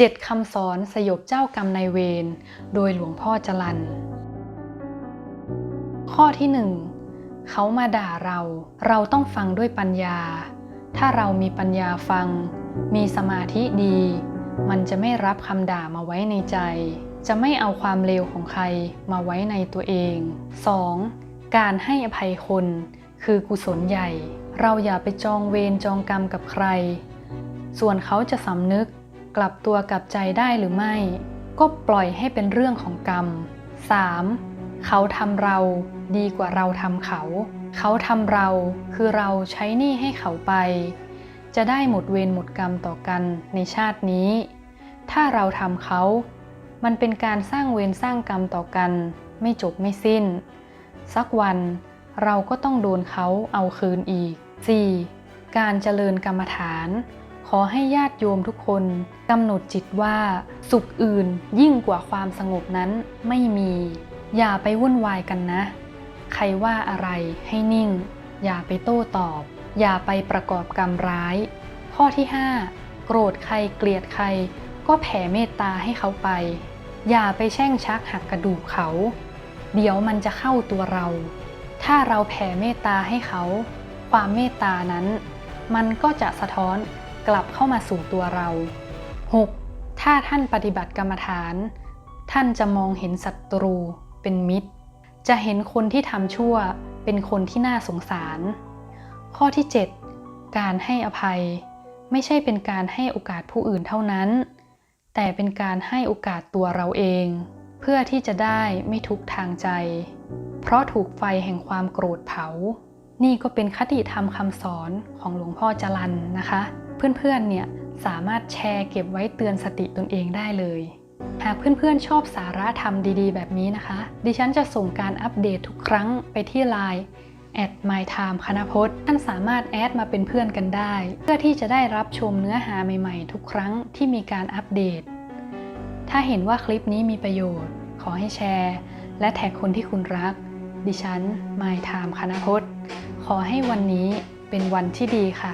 7คำสอนสยบเจ้ากรรมนายเวร โดยหลวงพ่อจรัน ข้อที่1เขามาด่าเรา เราต้องฟังด้วยปัญญา ถ้าเรามีปัญญาฟัง มีสมาธิดี มันจะไม่รับคำด่ามาไว้ในใจ จะไม่เอาความเลวของใครมาไว้ในตัวเอง 2. การให้อภัยคน คือกุศลใหญ่ เราอย่าไปจองเวรจองกรรมกับใคร ส่วนเขาจะสำนึก กลับตัวกลับใจได้หรือไม่ ก็ปล่อยให้เป็นเรื่องของกรรม 3. เขาทำเราดีกว่าเราทำเขา เขาทำเราคือเราใช้หนี้ให้เขาไป จะได้หมดเวรหมดกรรมต่อกันในชาตินี้ ถ้าเราทำเขา มันเป็นการสร้างเวรสร้างกรรมต่อกัน ไม่จบไม่สิ้น สักวันเราก็ต้องโดนเขาเอาคืนอีก 4. การเจริญกรรมฐาน อให้ญาติโยมทุกคนกำหนดจิตว่า สุขอื่นยิ่งกว่าความสงบนั้นไม่มี อย่าไปวุ่นวายกันนะ ใครว่าอะไรให้นิ่ง อย่าไปโต้ตอบ อย่าไปประกอบกรรมร้าย ข้อที่ 5 โกรธใครเกลียดใคร ก็แผ่เมตตาให้เขาไป อย่าไปแช่งชักหักกระดูกเขา เดี๋ยวมันจะเข้าตัวเรา ถ้าเราแผ่เมตตาให้เขา ความเมตตานั้น มันก็จะสะท้อน กลับเข้ามาสู่ตัวเรา 6. ถ้าท่านปฏิบัติกรรมฐาน ท่านจะมองเห็นศัตรูเป็นมิตร จะเห็นคนที่ทำชั่วเป็นคนที่น่าสงสาร ข้อที่ 7 การให้อภัย ไม่ใช่เป็นการให้โอกาสผู้อื่นเท่านั้น แต่เป็นการให้โอกาสตัวเราเอง เพื่อที่จะได้ไม่ทุกทางใจ เพราะถูกไฟแห่งความโกรธเผา นี่ก็เป็นคติธรรมคำสอนของหลวงพ่อจรันนะคะ เพื่อนๆ เนี่ยสามารถแชร์เก็บไว้เตือนสติตนเองได้เลย หากเพื่อนๆ ชอบสาระธรรมดีๆ แบบนี้นะคะ ดิฉันจะส่งการอัปเดตทุกครั้งไปที่ Line at my time คณพจน์ท่านสามารถแอดมาเป็นเพื่อนกันได้ เพื่อที่จะได้รับชมเนื้อหาใหม่ๆ ทุกครั้งที่มีการอัปเดต ถ้าเห็นว่าคลิปนี้มีประโยชน์ ขอให้แชร์ และแท็กคนที่คุณรัก ดิฉัน my time คณพจน์ ขอให้วันนี้เป็นวันที่ดีค่ะ